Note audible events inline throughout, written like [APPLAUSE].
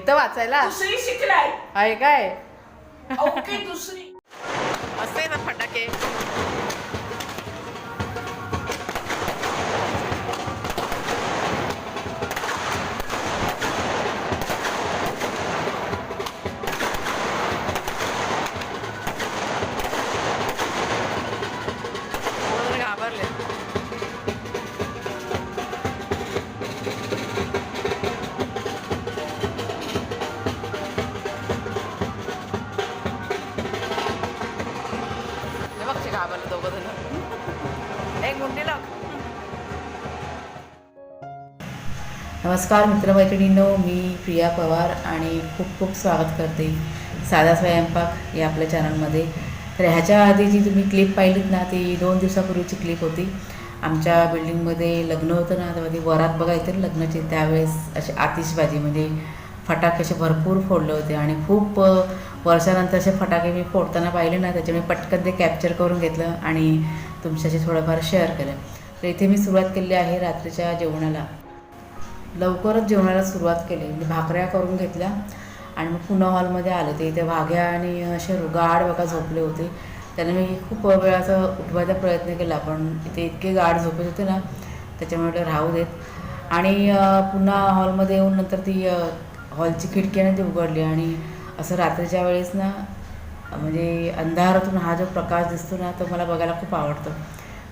येतं वाचायला. दुसरी शिकलाय. आहे काय? ओके दुसरी नमस्कार मित्रमैत्रिणींनो मी प्रिया पवार आणि खूप खूप स्वागत करते साधा स्वयंपाक या आपल्या चॅनलमध्ये. तर ह्याच्या आधी जी तुम्ही क्लिप पाहिलीत ना ती दोन दिवसापूर्वीची क्लिप होती. आमच्या बिल्डिंगमध्ये लग्न होतं ना तेव्हा ती वरात बघायचं ना लग्नाची त्यावेळेस अशी आतिषबाजी म्हणजे फटाके असे भरपूर फोडले होते आणि खूप वर्षानंतर असे फटाके मी फोडताना पाहिले ना त्याच्यामुळे पटकन ते कॅप्चर करून घेतलं आणि तुमच्याशी थोडंफार शेअर केलं. तर इथे मी सुरुवात केली आहे रात्रीच्या जेवणाला. लवकरच जेवणाला सुरुवात केली. म्हणजे भाकऱ्या करून घेतल्या आणि मग पुन्हा हॉलमध्ये आले. ते इथे वाघ्या आणि असे गाढ बघा झोपले होते. त्याने मी खूप वेळाचा उठवायचा प्रयत्न केला पण इथे इतके गाढ झोपत होते ना त्याच्यामुळे राहू देत. आणि पुन्हा हॉलमध्ये येऊन नंतर ती हॉलची खिडकी आहे ती उघडली आणि असं रात्रीच्या वेळेस ना म्हणजे अंधारातून हा जो प्रकाश दिसतो ना तो मला बघायला खूप आवडतो.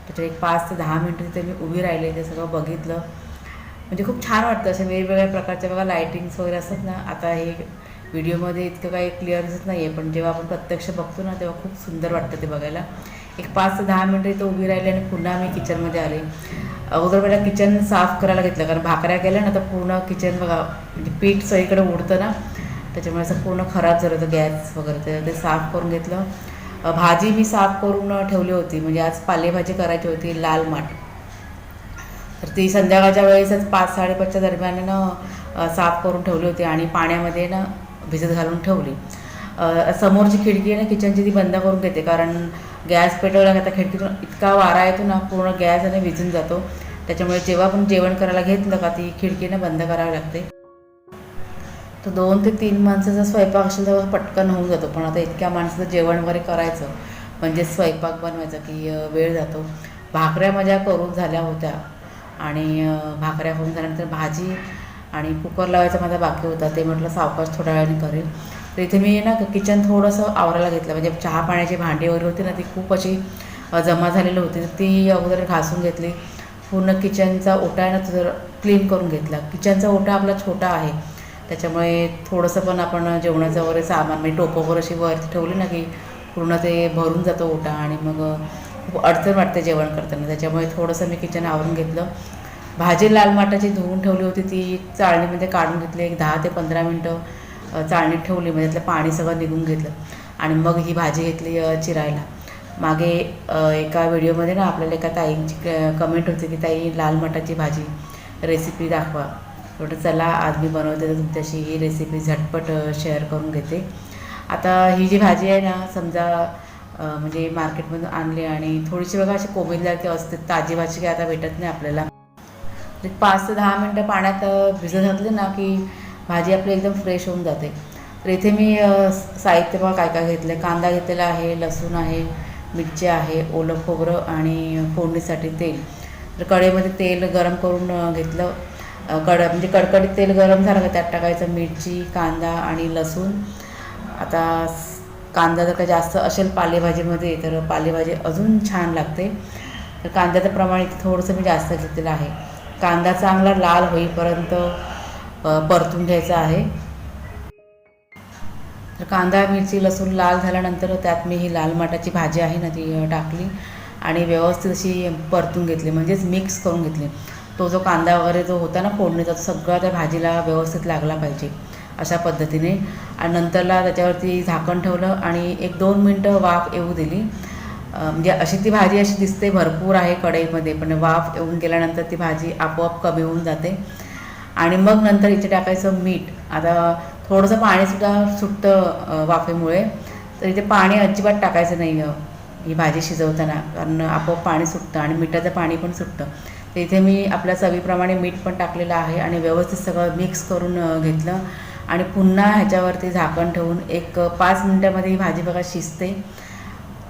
त्याच्या एक पाच ते दहा मिनटं तिथे मी उभी राहिले ते सगळं बघितलं. म्हणजे खूप छान वाटतं असे वेगवेगळ्या प्रकारच्या बघा लायटिंग्स वगैरे असतात ना. आता हे व्हिडिओमध्ये इतकं काही क्लिअर दिसत नाही आहे पण जेव्हा आपण प्रत्यक्ष बघतो ना तेव्हा खूप सुंदर वाटतं ते बघायला. एक पाच ते दहा मिनटं इथं उभी राहिली आणि पुन्हा मी किचनमध्ये आले. अगोदर मला किचन साफ करायला घेतलं कारण भाकऱ्या केल्या ना तर पूर्ण किचन बघा म्हणजे पीठ सगळीकडे उडतं ना. त्याच्यामुळे असं पूर्ण खराब झालं होतं गॅस वगैरे ते ते साफ करून घेतलं. भाजी मी साफ करून ठेवली होती. म्हणजे आज पालेभाजी करायची होती लाल माठ. तर ती संध्याकाळच्या वेळेसच पाच साडेपाचच्या दरम्यान ना साफ करून ठेवली होती आणि पाण्यामध्ये ना भिजत घालून ठेवली. समोरची खिडकी आहे ना किचनची ती बंद करून घेते. कारण गॅस पेटवला का त्या खिडकीतून इतका वारा येतो ना पूर्ण गॅस आणि भिजून जातो. त्याच्यामुळे जेव्हा पण जेवण करायला घेतलं का ती खिडकीनं बंद करावी लागते. तर दोन ते तीन माणसाचा स्वयंपाक असेल तेव्हा पटकन होऊन जातो. पण आता इतक्या माणसाचं जेवण वगैरे करायचं म्हणजे स्वयंपाक बनवायचा की वेळ जातो. भाकऱ्या माझ्या करून झाल्या होत्या. आणि भाकऱ्या होऊन झाल्यानंतर भाजी आणि कुकर लावायचा माझा बाकी होता. ते म्हटलं सावकाश थोड्या वेळाने करेल. तर इथे मी ना किचन थोडंसं आवरायला घेतलं. म्हणजे चहा पाण्याची भांडी वगैरे होती ना ती खूप अशी जमा झालेली होती. तर ती अगोदर घासून घेतली. पूर्ण किचनचा ओटा आहे ना तो जर क्लीन करून घेतला. किचनचा ओटा आपला छोटा आहे. त्याच्यामुळे थोडंसं पण आपण जेवणाचं वगैरे सामान म्हणजे टोपं वगैरे अशी वरती ठेवली ना की पूर्ण ते भरून जातं ओटा. आणि मग खूप अडचण वाटते जेवण करताना. त्याच्यामुळे थोडंसं मी किचन आवरून घेतलं. भाजी लाल माटाची धुवून ठेवली होती ती चाळणीमध्ये काढून घेतली. एक दहा ते पंधरा मिनटं चाळणीत ठेवली. म्हणजे त्यातलं पाणी सगळं निघून घेतलं. आणि मग ही भाजी घेतली चिरायला. मागे एका व्हिडिओमध्ये ना आपल्याला एका ताईंची कमेंट होती की ताई लाल मटाची भाजी रेसिपी दाखवा. म्हटलं चला आज मी बनवते तर तुमच्याशी ही रेसिपी झटपट शेअर करून घेते. आता ही जी भाजी आहे ना समजा म्हणजे मार्केटमधून आणली आणि थोडीशी बघा अशी कोमेजल्यासारखी असते ताजी भाजी काय आता भेटत नाही आपल्याला. म्हणजे पाच ते दहा मिनटं पाण्यात भिजत घातली ना की भाजी आपली एकदम फ्रेश होऊन जाते. तर इथे मी साहित्य बघा काय काय घेतलं कांदा घेतलेला आहे लसूण आहे मिरची आहे ओलं खोबरं आणि फोडणीसाठी तेल. तर कढईमध्ये तेल गरम करून घेतलं. कड म्हणजे कडकडीत तेल गरम झालं का त्यात टाकायचं मिरची कांदा आणि लसूण. आता कांदा जर का जास्त असेल पालेभाजीमध्ये तर पालेभाजी अजून छान लागते. तर कांद्याचं प्रमाण इथे थोडंसं मी जास्त घेतलेलं आहे. कांदा चांगला लाल होईपर्यंत परतून घ्यायचा आहे. तर कांदा मिरची लसूण लाल झाल्यानंतर त्यात मी ही लाल माटाची भाजी आहे ना ती टाकली आणि व्यवस्थित अशी परतून घेतली म्हणजेच मिक्स करून घेतली. तो जो कांदा वगैरे जो होता ना फोडणीचा तो सगळा त्या भाजीला व्यवस्थित लागला पाहिजे. अशा पद्धतीने. आणि नंतरला त्याच्यावरती झाकण ठेवलं आणि एक दोन मिनटं वाफ येऊ दिली. म्हणजे अशी ती भाजी अशी दिसते भरपूर आहे कढईमध्ये पण वाफ येऊन गेल्यानंतर ती भाजी आपोआप कमी होऊन जाते. आणि मग नंतर इथे टाकायचं मीठ. आता थोडंसं पाणीसुद्धा सुटतं वाफेमुळे. तर इथे पाणी अजिबात टाकायचं नाही ही भाजी शिजवताना. कारण आपोआप पाणी सुटतं आणि मिठाचं पाणी पण सुटतं. तर इथे मी आपल्या चवीप्रमाणे मीठ पण टाकलेलं आहे आणि व्यवस्थित सगळं मिक्स करून घेतलं. आणि पुन्हा ह्याच्यावरती झाकण ठेवून एक पाच मिनटामध्ये ही भाजी बघा शिजते.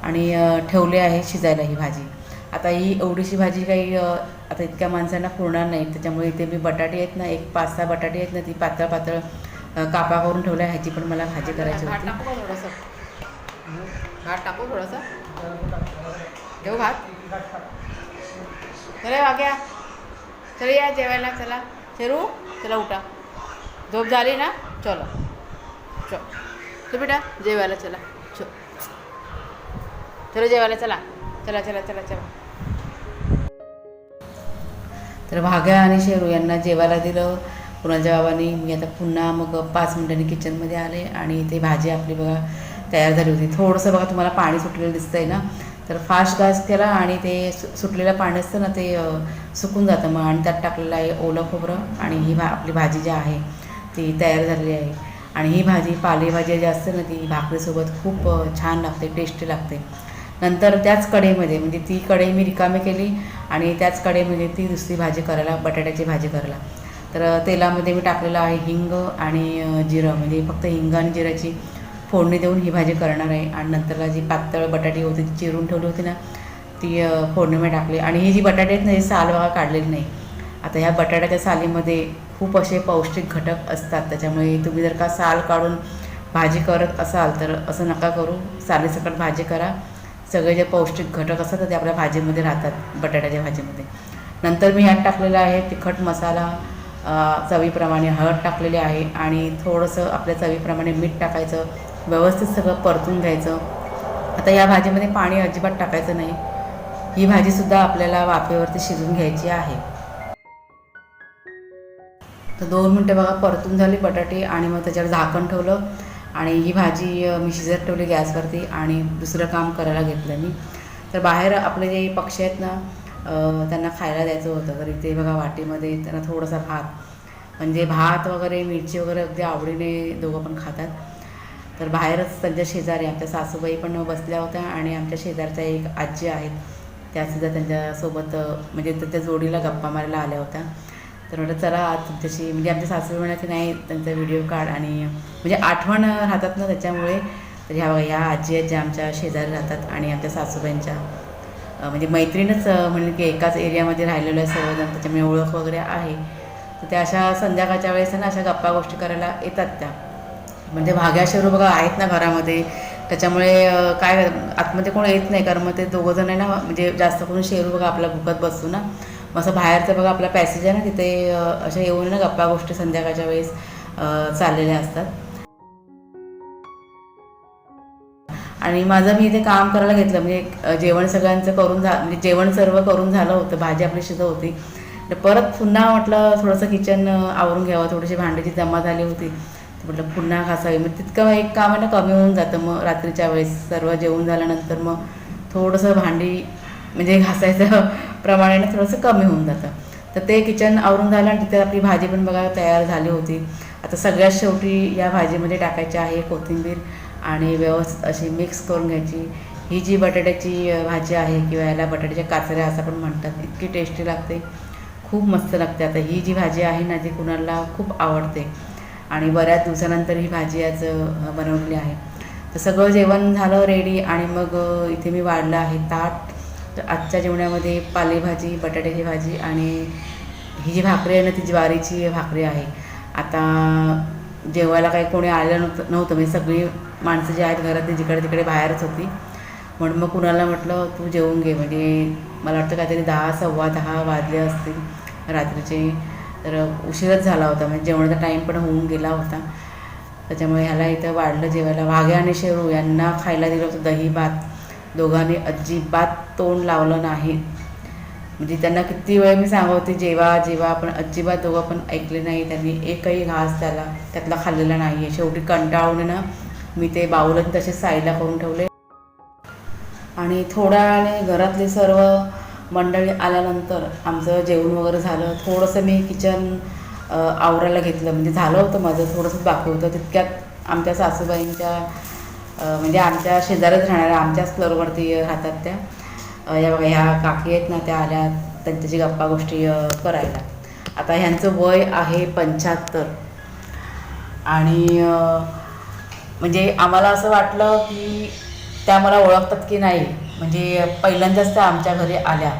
आणि ठेवले आहे शिजायला ही भाजी. आता ही एवढीशी भाजी काही आता इतक्या माणसांना पुरणार नाही. त्याच्यामुळे इथे मी बटाटे आहेत ना एक पाच सहा बटाटे आहेत ना ती पातळ पातळ कापा करून ठेवल्या ह्याची पण मला भाजी करायची होती. टाकू थोडंसं? भात टाकू थोडंसं? घेऊ भात? चला वाग्या चला या जेवायला चला. शेरू चला उठा. झोप झाली ना? चलो चल. चल बेटा जेवायला चला. चल. चलो जेवायला चला. चला चला चला चला. तर भाग्या आणि शेरू यांना जेवायला दिलं. कुणाच्या बाबांनी मी आता पुन्हा मग पाच मिनिटांनी किचनमध्ये आले आणि ते भाजी आपली बघा तयार झाली होती. थोडंसं बघा तुम्हाला पाणी सुटलेलं दिसतंय ना? तर फास्ट गॅस केला आणि ते सु सुटलेलं पाणी असतं ना ते सुकून जातं. मग आणि त्यात टाकलेलं आहे ओलं खोबरं आणि ही भा आपली भाजी जी आहे ती तयार झालेली आहे. आणि ही भाजी पालेभाजी जी असते ना ती भाकरीसोबत खूप छान लागते टेस्टी लागते. नंतर त्याच कढईमध्ये म्हणजे ती कढई मी रिकामी केली आणि त्याच कढईमध्ये ती दुसरी भाजी करायला बटाट्याची भाजी करायला. तर तेलामध्ये मी टाकलेलं आहे हिंग आणि जिरं म्हणजे फक्त हिंग आणि जिऱ्याची फोडणी देऊन ही भाजी करणार आहे. आणि नंतरला जी पातळ बटाटी होती ती चिरून ठेवली होती ना ती फोडणीमध्ये टाकली. आणि ही जी बटाटे आहेत ना ही साल बघा काढलेली नाही. आता ह्या बटाट्याच्या सालीमध्ये खूप असे पौष्टिक घटक असतात. त्याच्यामुळे तुम्ही जर का साल काढून भाजी करत असाल तर असं नका करू. सालीसकट भाजी करा. सगळे जे पौष्टिक घटक असतात ते आपल्या भाजीमध्ये राहतात बटाट्याच्या भाजीमध्ये. नंतर मी ह्यात टाकलेलं आहे तिखट मसाला चवीप्रमाणे हळद टाकलेली आहे आणि थोडंसं आपल्या चवीप्रमाणे मीठ टाकायचं. व्यवस्थित सगळं परतून घ्यायचं. आता या भाजीमध्ये पाणी अजिबात टाकायचं नाही. ही भाजीसुद्धा आपल्याला वाफेवरती शिजून घ्यायची आहे. तर दोन मिनटं बघा परतून झाली बटाटे आणि मग त्याच्यावर झाकण ठेवलं. आणि ही भाजी मी शिजत ठेवली गॅसवरती आणि दुसरं काम करायला घेतलं मी. तर बाहेर आपले जे पक्षी आहेत ना त्यांना खायला द्यायचं होतं. तर इथे बघा वाटीमध्ये त्यांना थोडासा भात म्हणजे भात वगैरे मिरची वगैरे अगदी आवडीने दोघं पण खातात. तर बाहेरच त्यांच्या शेजारी आमच्या सासूबाई पण बसल्या होत्या आणि आमच्या शेजारच्या एक आजी आहेत. त्यासुद्धा त्यांच्यासोबत म्हणजे त्यांच्या जोडीला गप्पा मारायला आल्या होत्या. तर म्हटलं चला आज तुमच्याशी म्हणजे आमच्या सासू म्हणा की नाही त्यांचा व्हिडिओ काढ आणि म्हणजे आठवण राहतात ना त्याच्यामुळे तर ह्या बघा ह्या आजी आहेत ज्या आमच्या शेजारी राहतात आणि आमच्या सासूबाईंच्या. म्हणजे मैत्रीणच म्हणेल की एकाच एरियामध्ये राहिलेलो आहे सर्वजण त्याच्यामुळे ओळख वगैरे आहे. तर त्या अशा संध्याकाळच्या वेळेस ना अशा गप्पा गोष्टी करायला येतात त्या. म्हणजे भाग्या शेरू बघा आहेत ना घरामध्ये त्याच्यामुळे काय आतमध्ये कोण येत नाही कारण मग ते दोघं जण आहे ना म्हणजे जास्त करून शेरू बघा आपला भुकत बसतो ना. असं बाहेरचं बघा आपला पॅसेज आहे ना तिथे अशा येऊन ना गप्पा गोष्टी संध्याकाळच्या वेळेस चाललेल्या असतात. आणि माझं मी इथे काम करायला घेतलं. म्हणजे जेवण सगळ्यांचं करून झा म्हणजे जेवण सर्व करून झालं होतं. भाजी आपली शिजत होती. तर परत पुन्हा म्हटलं थोडंसं किचन आवरून घ्यावं. थोडीशी भांडीची जमा झाली होती. म्हटलं पुन्हा घासावी. मग तितकं एक काम आहे ना कमी होऊन जातं. मग रात्रीच्या वेळेस सर्व जेवण झाल्यानंतर मग थोडंसं भांडी म्हणजे घासायचं प्रमाणाने थोडंसं कमी होऊन जातं. तर ते किचन आवरून झालं आणि तिथे आपली भाजी पण बघा तयार झाली होती. आता सगळ्यात शेवटी या भाजीमध्ये टाकायची आहे कोथिंबीर आणि व्यवस्थित अशी मिक्स करून घ्यायची. ही जी बटाट्याची भाजी आहे किंवा याला बटाट्याच्या काचऱ्या असं पण म्हणतात इतकी टेस्टी लागते. खूप मस्त लागते. आता ही जी भाजी आहे ना ती कुणाला खूप आवडते. आणि बऱ्याच दिवसानंतर ही भाजी आज बनवलेली आहे. तर सगळं जेवण झालं रेडी आणि मग इथे मी वाढलं आहे. ताट तर आजच्या जेवणामध्ये पालेभाजी बटाट्याची भाजी आणि ही जी भाकरी आहे ना ती ज्वारीची भाकरी आहे. आता जेवायला काही कोणी आलं नव्हतं नव्हतं. म्हणजे सगळी माणसं जी आहेत घरात ती जिकडे तिकडे बाहेरच होती. म्हणून मग कुणाला म्हटलं तू जेवून घे. म्हणजे मला वाटतं काहीतरी दहा सव्वा दहा वाजले असतील रात्रीचे. तर उशीरच झाला होता. म्हणजे जेवणाचा टाईम पण होऊन गेला होता. त्याच्यामुळे ह्याला इथं वाढलं जेवायला. वाघे आणि शेरू यांना खायला दिलं होतं दही भात. दोघांनी अजिबात तोंड लावलं नाही. म्हणजे त्यांना किती वेळ मी सांगवते जेव्हा जेव्हा आपण अजिबात दोघं पण ऐकले नाही त्यांनी एकही घास त्याला त्यातला खाल्लेला नाही आहे शेवटी कंटाळून ना मी ते बाऊलच तसेच साईडला करून ठेवले. आणि थोड्या वेळाने घरातले सर्व मंडळी आल्यानंतर आमचं जेवण वगैरे झालं. थोडंसं मी किचन आवरायला घेतलं. म्हणजे झालं होतं माझं थोडंसं बाकी होतं. तितक्यात आमच्या सासूबाईंच्या म्हणजे आमच्या शेजारच राहणाऱ्या आमच्याच फ्लोअरवरती राहतात त्या. या बघा ह्या काकी आहेत ना त्या आल्या त्यांच्याशी गप्पा गोष्टी करायला. आता ह्यांचं वय आहे पंच्याहत्तर. आणि म्हणजे आम्हाला असं वाटलं की त्या मला ओळखतात की नाही. म्हणजे पहिल्यांदाच त्या आमच्या घरी आल्या.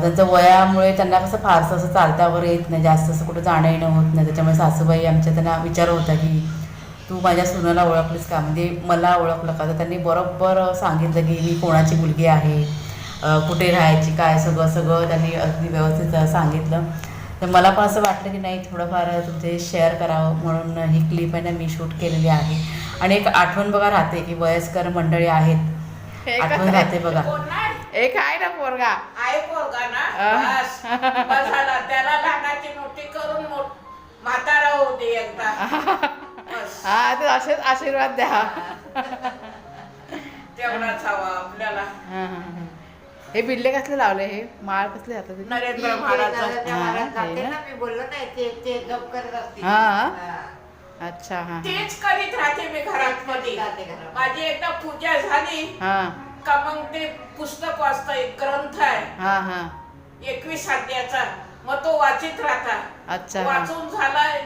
त्यांचं वयामुळे त्यांना कसं फारसं असं चालता वगैरे येत नाही. जास्त असं कुठं जाणं येणं होत नाही. त्याच्यामुळे सासूबाई आमच्या त्यांना विचार होता की तू माझ्या सुनाला ओळखलीस का? म्हणजे मला ओळखलं का? तर त्यांनी बरोबर सांगितलं की मी कोणाची मुलगी आहे कुठे राहायची काय सगळं सगळं त्यांनी अगदी व्यवस्थित सांगितलं. तर मला पण असं वाटलं की नाही थोडंफार तुमचे शेअर करावं म्हणून ही क्लिप आहे ना मी शूट केलेली आहे. आणि एक आठवण बघा राहते की वयस्कर मंडळी आहेत. आठवण? राहते बघा. एक आहे ना पोरगा? आहे पोरगा ना? त्याला लहानाची मोठी करून मोठ म्हातारा दे एकदा. [LAUGHS] हा ते असेच आशीर्वाद द्या [LAUGHS] तेवढाच हवा आपल्याला हा, हा, हा. हे बिल्ले कसले लावले हे माळ कसले जातात ते? नरेंद्र महाराज हा, हे ना? मी बोललो नाही ते ते जप करत असते हा? हा. अच्छा हा तेच करीत राहते मी घरात मध्ये जाते. माझी एकदा पूजा झाली हा का मग ते पुस्तक वाचता एक ग्रंथ आहे हा हा एकवीस अध्यायाचा मग तो वाचित राहता अच्छा हा. वाचून झालाय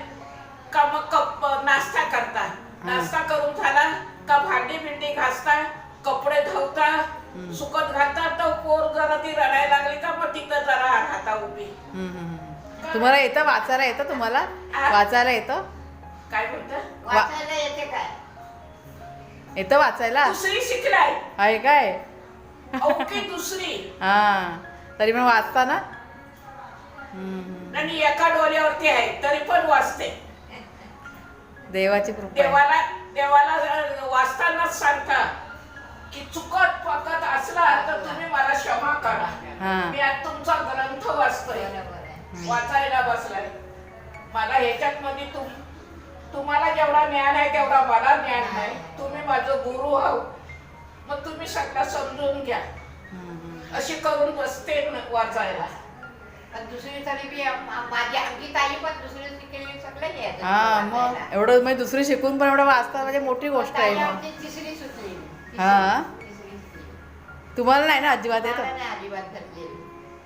का मग कप नाश्ता करता. नाश्ता करून झाला का भांडी बिंडी घासता कपडे धुवता सुकत घालता तर पोर जरा ती रडायला लागली का मग तिथं जरा राहता उभी. तुम्हाला येतं? वाचायला येतं तुम्हाला? वाचायला येतं? काय म्हणता? वाचायला येते काय? येतं वाचायला? दुसरी शिकलाय. आहे काय? दुसरी. हा. तरी पण वाचता ना. आणि एका डोळ्यावरती आहे तरी पण वाचते. देवाची कृपा आहे. देवाला देवाला वाचतानाच सांगता की चुकत पकत असला तर तुम्ही मला क्षमा करा. हा. मी आज तुमचा ग्रंथ वाचतोय. वाचायला बसलाय. मला ह्याच्यात मध्ये तुम तुम्हाला जेवढा ज्ञान आहे तेवढा मला ज्ञान नाही. तुम्ही माझं गुरु आहो. मग तुम्ही सगळं समजून घ्या. हम्म, हम्म. अशी करून बसते न- वाचायला. पण दुसरी तरी बी आम- आम- माझी आमची ताई पण दुसरी शिकलेली सगळं यायचं हा मग वाचायला. एवढं म्हणजे दुसरी शिकून पण एवढं वाचता म्हणजे मोठी गोष्ट आहे ताई मग आमची तिसरी सुटली हा? तिसरी. तुम्हाला नाही ना अजिबात येत मला नाही अजिबात घडलेली.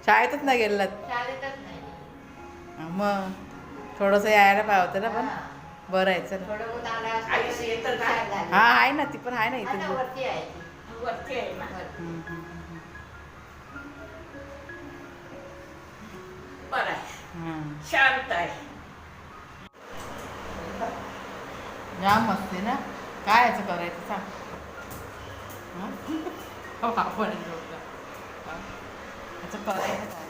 शाळेतच नाही गेलात शाळेतच नाही मग थोडंसं यायला पाहिजे होतं ना पण हा. बरं आहे चल थोडं तरी येतं छान. झालं. हा आहे ना ती पण आहे ना हा इथे वरती आहे ती. वरती आहे ना वरती. हम्म, हम्म, बरं आहे. शांत आहे. जाम मस्त आहे ना? काय याचं करायचं सांग. हं? [LAUGHS] आपण. हं? याचं करायचं काय.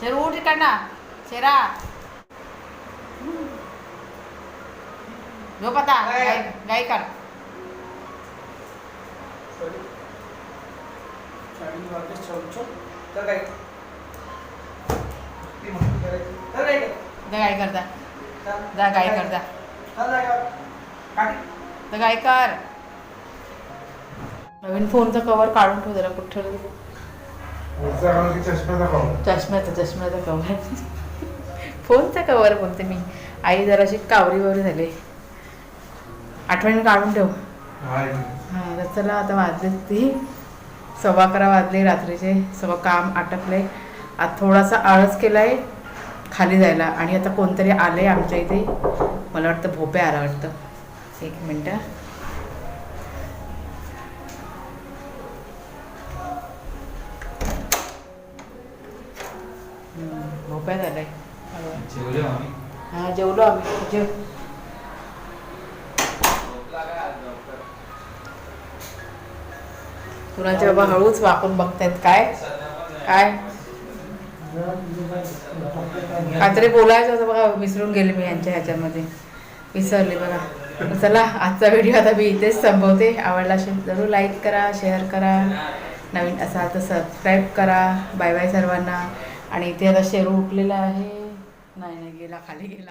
शेरू उठ इकडनं. शेरा. झोप आता. गाई गाई काढ जा गाई कर जा जा गाई कर जा तर गाई कर. नवीन फोनचं कवर काढून ठेव जरा कुठं. चष्म्याचं चष्म्याचं कवर फोनचं कवर बोलते मी. आई जराशी कावरी वगैरे झाली. आठवणी काढून ठेव. हां तर चला आता वाजले ती. सव्वा अकरा वाजले रात्रीचे सगळं काम आटपले. आता थोडासा आळस केलाय खाली जायला आणि आता कोणतरी आलंय आमच्या इथे. मला वाटतं भोपे आला वाटतं. एक मिनटं. हम्म, भोप्यात आलाय हां जेवलो आम्ही. जेव. कुणाचे बाबा हळूच वाकून बघतायत काय? काय? काहीतरी बोलायचं होतं बघा विसरून गेले मी यांच्या ह्याच्यामध्ये. विसरले बघा. चला आजचा व्हिडिओ आता मी इथेच संपवते. आवडला असेल जरूर लाईक करा शेअर करा. नवीन असाल तर सबस्क्राईब करा. बाय बाय सर्वांना. आणि इथे आता शेरू उठलेला आहे. नाही नाही गेला खाली गेला.